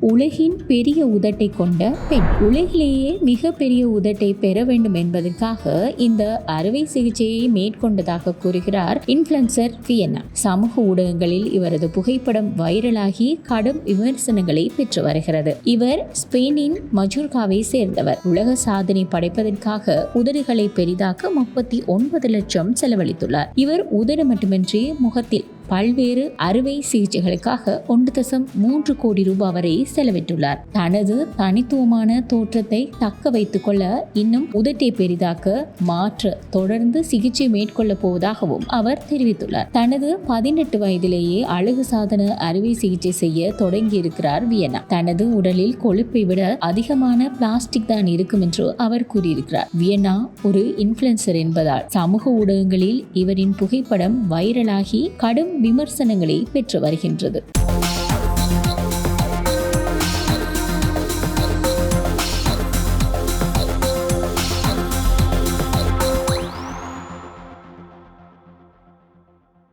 உலகின் பெரிய உதட்டை கொண்ட பெண். உலகிலேயே மிக பெரிய உதட்டை பெற வேண்டும் என்பதற்காக இந்த அறுவை சிகிச்சையை மேற்கொண்டதாக கூறுகிறார் இன்ஃபுளுசர் வியன்னா சமூக ஊடகங்களில் இவரது புகைப்படம் வைரலாகி கடும் விமர்சனங்களை பெற்று வருகிறது. இவர் ஸ்பெயினின் மஜூர்காவை சேர்ந்தவர். உலக சாதனை படைப்பதற்காக உதடுகளை பெரிதாக்க முப்பத்தி ஒன்பது லட்சம் செலவழித்துள்ளார். இவர் உதடு மட்டுமின்றி முகத்தில் பல்வேறு அறுவை சிகிச்சைகளுக்காக ஒன்று தசம் மூன்று கோடி ரூபாய் வரை செலவிட்டுள்ளார். தனது தனித்துவமான தோற்றத்தை தக்க வைத்துக் கொள்ள இன்னும் உதட்டை பெரிதாக்க மாற்ற தொடர்ந்து சிகிச்சை மேற்கொள்ள போவதாகவும் அவர் தெரிவித்துள்ளார். தனது பதினெட்டு வயதிலேயே அழகு சாதன அறுவை சிகிச்சை செய்ய தொடங்கியிருக்கிறார் வியன்னா. தனது உடலில் கொழுப்பை விட அதிகமான பிளாஸ்டிக் தான் இருக்கும் என்று அவர் கூறியிருக்கிறார். வியன்னா ஒரு இன்ஃபுளுசர் என்பதால் சமூக ஊடகங்களில் இவரின் புகைப்படம் வைரலாகி கடும் விமர்சனங்களை பெற்று வருகின்றது.